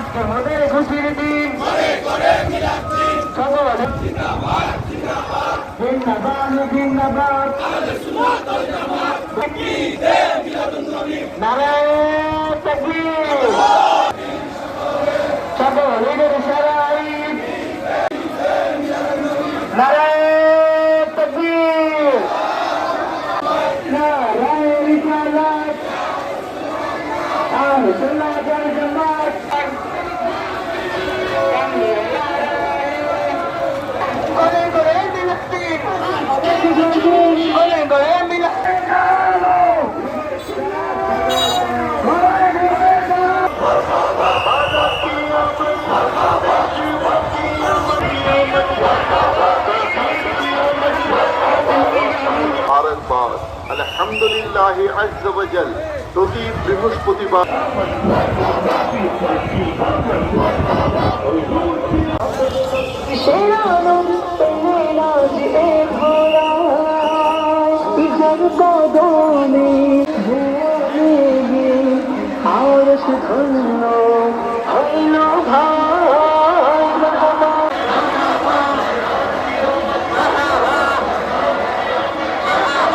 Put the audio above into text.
আজকে মোদের খুশির দিন। সকল জিন্দাবাদ জিন্দাবাদ। নারায়ণ তাকবীর। সকল ঈদের সারাই নারায়ণ তাকবীর। নারায়ণ আর ওয়াল জামাত। আলহামদুলিল্লাহ আজ্জাবাজাল প্রতি বৃহস্পতিবার কদমে আর সুধন্য